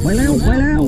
ไปแล้วไปแล้ว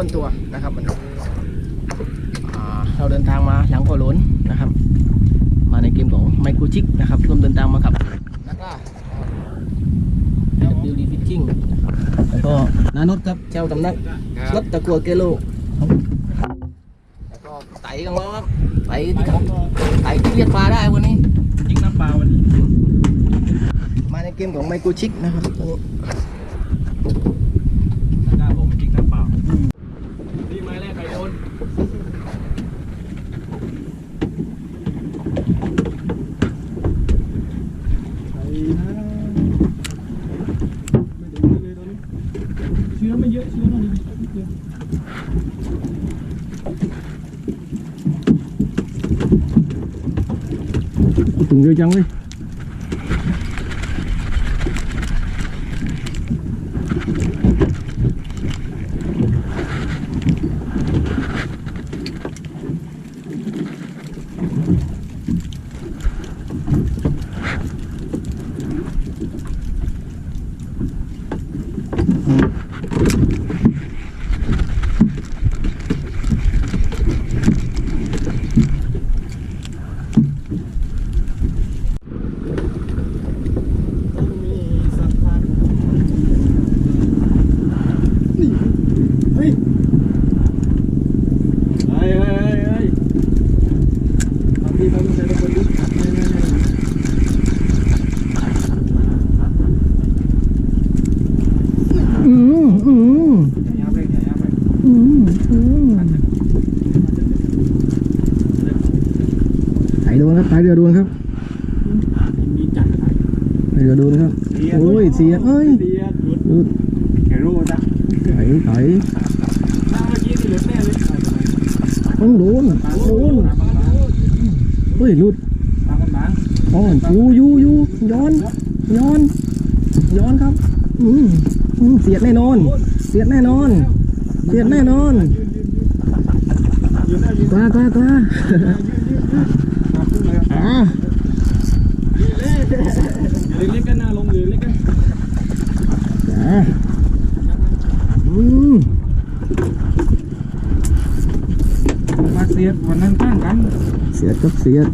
กับฟิชชิ่งออนตัวนะครับวันนี้อ่าเราเดินทางมาหลังโคโลนนะครับ มาในเกมของไมโครชิกนะครับร่วมเดินทางมากับนักล่าดิวดีฟิชชิ่งนะครับแล้วก็นานุษครับเจ้าตำนักรถตะกัวเกโลแล้วก็ไต่กันแล้วครับไต่ที่กับไต่ที่เรียกปลาได้วันนี้ยิงน้ำปลาวันนี้ มาในเกมของไมโครชิกนะครับตัวนี้ หน้าผมยิงน้ำปลานี่ไม้แรกใครโดนเชื้อไม่เยอะเชื้อมันเยอะ ถุงเยอะจังเลย ต้องมีสักพันนี่เฮ้ยเฮ้ยเฮ้ยเฮ้ยทำดีทำดีแต่ละคนดิไม่ไม่ไม่ อืมอืม อย่าไปอย่าอย่าไป อืมอืมไถโดนครับไถ เรือโดนครับมีจัดนะไถเรือโดนครับโอ้ยเสียเอ้ยเสียหลุดหลุดแกรู้จ้ะไถไถหน้าเมื่อกี้นี่หลุดแน่เลยต้องโดนโดนเฮ้ยหลุดตามกันบ้างอ๋อยูยูยูย้อนย้อนย้อนครับอืมอืมเสียดแน่นอน เสียดแน่นอน เสียดแน่นอนยืนได้ยืนตาตาตาตามขึ้นเลย อ่ายืนเล็กกันน้าลงยืนเล็กกันอ่าอืมมาเสียดวันนั้นตั้งกัน เสียดครับเสียด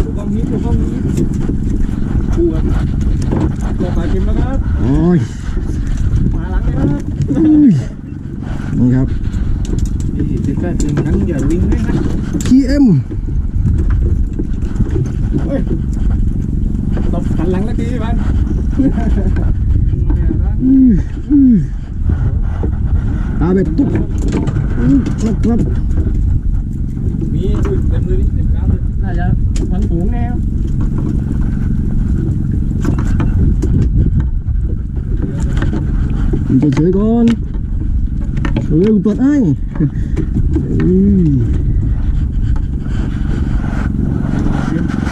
ถูกต้องนี้ถูกต้องนี้ถูกครับลงไปชิมแล้วครับ โอ้ย มาหลังเลยครับ อุ้ยนี่ครับ นี่ติดกันถึงนั้นอย่าวิ่งเลยนะ TM เฮ้ยตบหันหลังแล้วทีบ้านอืออือตาแบบตุ๊บอื้อนะค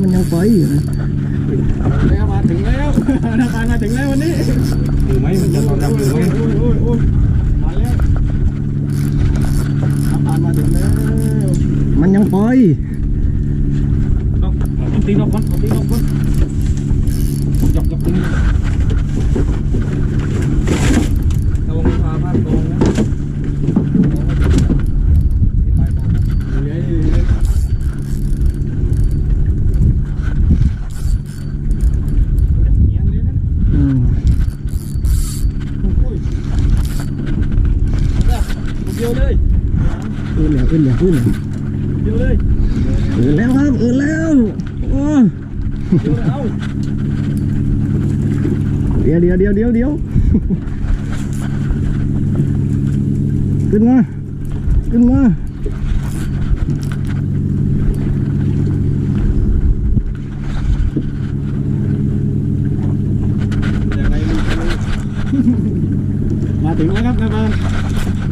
มันยังไปมันยังไปอยู่นะแล้วมาถึงแล้วนาตามาถึงแล้ววันนี้ถือไหมมันจะตอนดับถือไหมโอ้ยโอ้ยโอ้ยมาแล้วนาตามาถึงแล้ว มันยังไปเอาตีนอกก่อนเอาตีนอกก่อนหยอกหยอกตรงนี้ระวังพาพลาดตรงนะไปบอกนะเลื้อยเลื้อยเงี้ยเลยนะ อืม เดียวเลย อื่นแล้วอื่นแล้วอื่นแล้วเดียวเลยอื่นแล้วครับอื่นแล้วโอ้เดียวเลยเอาเดี๋ยวเดี๋ยวเดี๋ยวเดี๋ยวเดี๋ยวขึ้นมาขึ้นมายังไงมึงมาถึงแล้วครับแม่บ้านขึ้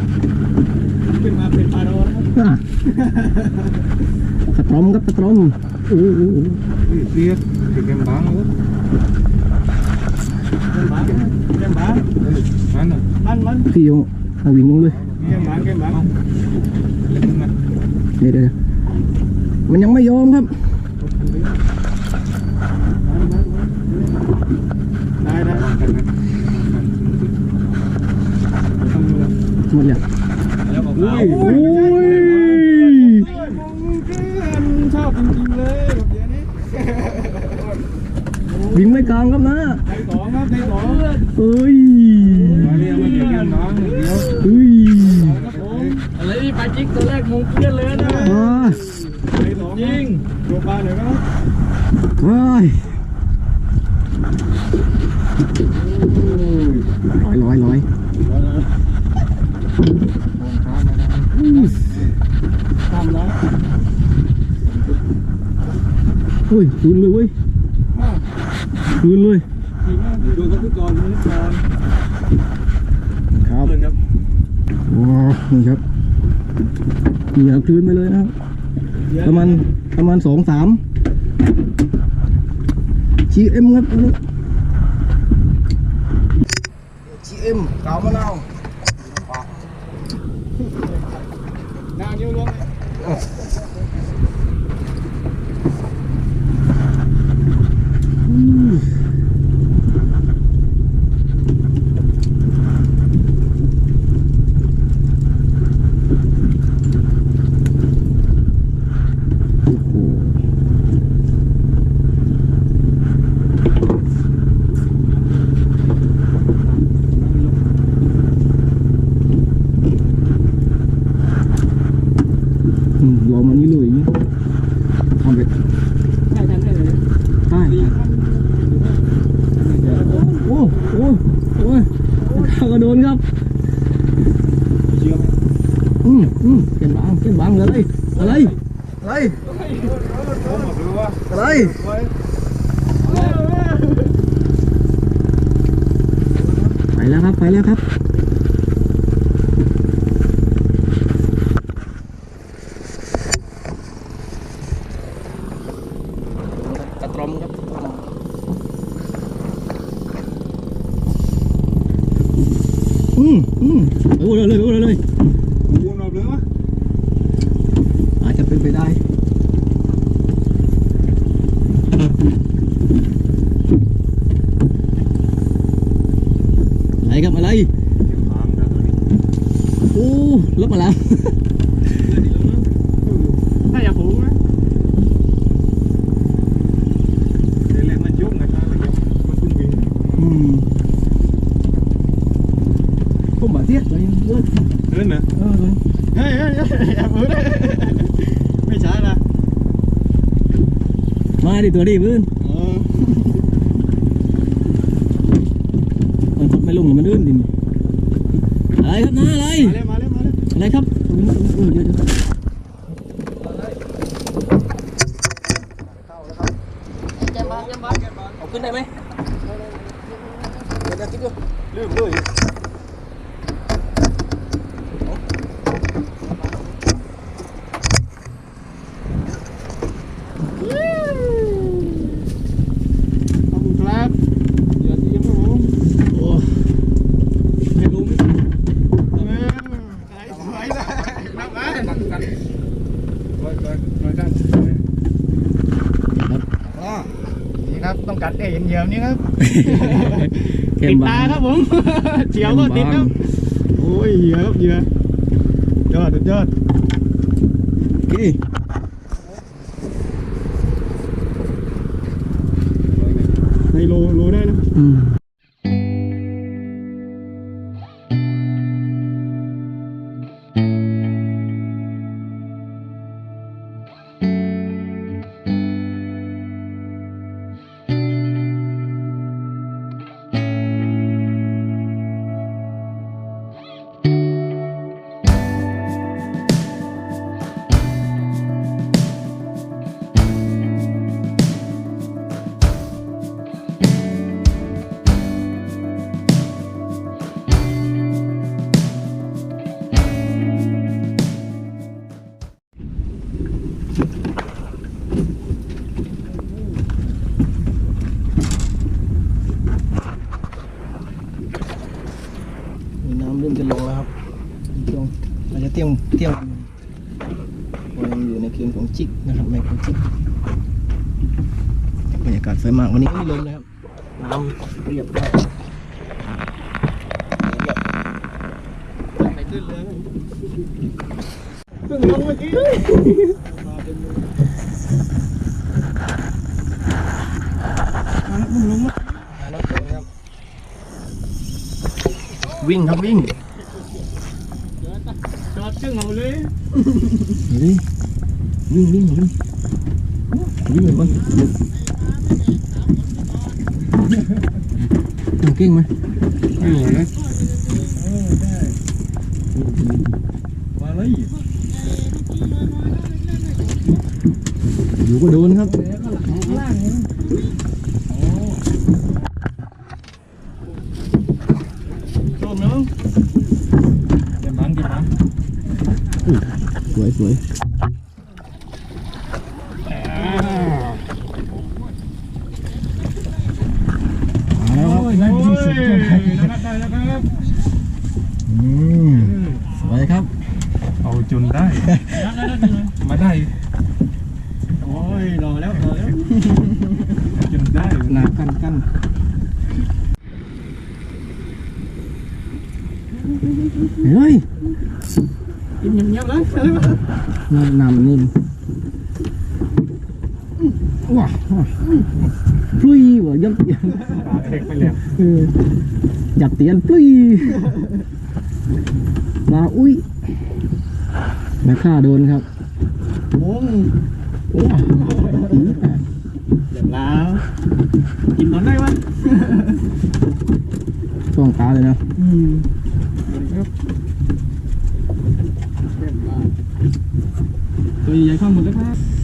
นมาเป็นปลาโดนะครับอะกระตรอมครับกระตรอมโอ้โหเรียกถึงแกมบ้างแล้วแกมบ้างแกมบ้างมันอะมันมันพี่โยเอาวิ่งลงเลยแกมบ้างแกมบ้างเล่นมันเดี๋ยวเดี๋ยวมันยังไม่ยอมครับได้ได้หมดแล้วแล้วบ อกโอ้ยโอ้โอ้ยยชอบจริงๆเลยแบบนี้วิ่งไม่กลางครับนะในสองครับในสองเอ้ยมาเรียกมาเดี๋ยวน้องเดี๋ยวเฮ้ยครับผมอะไรนี่ปลาจิกตัวแรกมงเพื่อนเลยนะอ่าในสองยิงตัวปลาหน่อยครับว้ายร้อยร้อยร้อย อืมทำแล้วเฮ้ยคืนเลยเว้ยคืนเลยดูกับพี่กรณ์ดูพี่กรณ์ครับเพื่อนครับว้าวนี่ครับเหนียวคืนไปเลยนะครับประมาณประมาณสองสาม GM ครับอันนี้ GM เกามะนาว หน้านิ้วล้วงเลย อืมโอ้โหอืมรอมานี้เลยอย่างนี้ทำไป ใช่ทันได้เลย ใช่โอ้โอ้โอ้ยข้ากระโดนครับ เชื่อไหม อืมอืมเป็นบางเป็นบางอะไร อะไร อะไร อะไร ไปแล้วครับ ไปแล้วครับ อืมอืมโอ้เลยเลยโอ้เลยเลย วนออกเลยวะ อา จจะเป็นไปได้อะไรครับอะไร ดิตัวดิพื้นเออมันทดไม่ลงหรือมันลื่นดิอะไรครับนะอะไร มาแล้วมาแล้วมาแล้วอะไรครับเออเดี๋ยวเดี๋ยวเอาขึ้นได้ไหมเดี๋ยวเดี๋ยวคิดดู ลืมเลย ขอบคุณครับเดี๋ยวเตรียมครับผม โอ้ ไม่รู้ไม่รู้เออสวยสวยเลยนับมานับกันร้อยร้อยร้อยกันอ๋อนี่ครับต้ องกัดได้เห็นเหยียวนี้ครับเข้ติมดบาตางครับผมเฉียวก็ติดครับโอ้ยเหยื่อครับเหยื่อยอดสุดยอดกี่ในโลโลได้นะ ที่ยงเที่ยงวันยังอยู่ในคืนของจิกนะครับแม่ของจิกบรรยากาศสวยมากวันนี้ไม่มีลมนะครับน้ำเรียบร้อยไปขึ้นเรือเพิ่งลงเมื่อกี้เล้วมึงลงมาวิ่งครับวิ่ง จอดเครื่องเอาเลยเฮ้ยวิ่งวิ่งวิ่งวิ่งเลยบอลเอาเก่งไหม ไม่ไหวนะเออได้มาเลย อยู่ก็โดนครับ ชมเนาะเดี๋ยวบังดิบัง ส วยสวยมาแล้วครับได้ที่สุดนะครับได้แล้วครับ อืมสวยครับ เอาจนได้ มาได้ โอ้ย รอแล้วรอแล้วจนได้หนากันกันเฮ้ย กินเงียบๆเลยน้ำน้ำนี่ว้าวปลุยว่ะยับยับตาเด็กไปแล้วเออจับเตียนปลุยมาอุ้ยแม่ข้าโดนครับโอ้ยว้าวเดี๋ยวแล้วกินตอนได้วะช่วงตาเลยนะอืมครับ ตัวใหญ่ข้างหมดแล้วครับ